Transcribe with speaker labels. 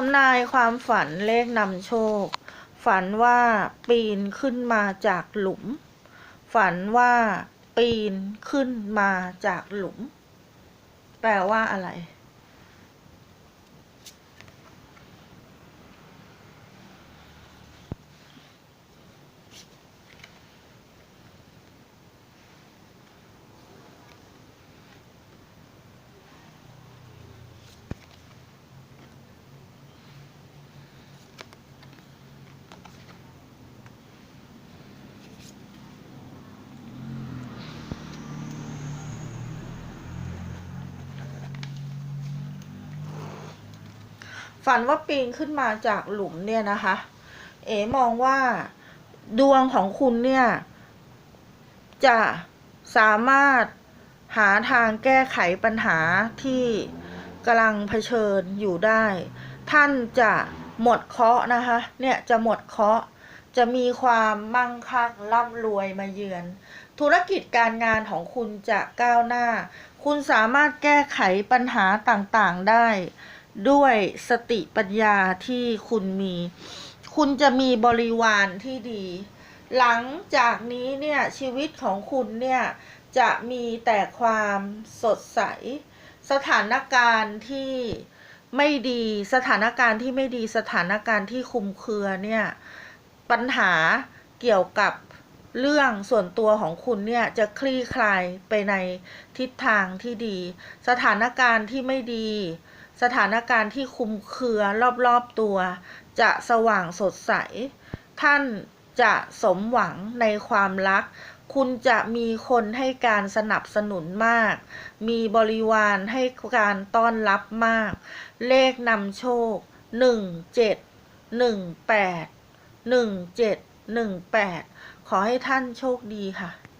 Speaker 1: ทำนายความฝันเลขนำโชค ฝันว่าปีนขึ้นมาจากหลุม ฝันว่าปีนขึ้นมาจากหลุม แปลว่าอะไร ฝันว่าปีนขึ้นมาจากหลุมเนี่ยนะคะ เอ๋มองว่าดวงของคุณเนี่ย จะสามารถหาทางแก้ไขปัญหาที่กำลังเผชิญอยู่ได้ ท่านจะหมดเคราะห์นะคะ เนี่ยจะหมดเคราะห์จะมีความมั่งคั่งร่ำรวยมาเยือน ธุรกิจการงานของคุณจะก้าวหน้า คุณสามารถแก้ไขปัญหาต่างๆได้ ด้วยสติปัญญาที่คุณมี คุณจะมีบริวารที่ดี หลังจากนี้เนี่ยชีวิตของคุณเนี่ยจะมีแต่ความสดใส สถานการณ์ที่ไม่ดีสถานการณ์ที่ไม่ดีสถานการณ์ที่คุมเครือเนี่ยปัญหาเกี่ยวกับเรื่องส่วนตัวของคุณเนี่ยจะคลี่คลายไปในทิศทางที่ดี สถานการณ์ที่ไม่ดี สถานการณ์ที่คุมเครือรอบๆตัว จะสว่างสดใส ท่านจะสมหวังในความรัก คุณจะมีคนให้การสนับสนุนมาก มีบริวารให้การต้อนรับมาก เลขนำโชคหนึ่งเจ็ดหนึ่งแปดหนึ่งเจ็ดหนึ่งแปดขอให้ท่านโชคดีค่ะ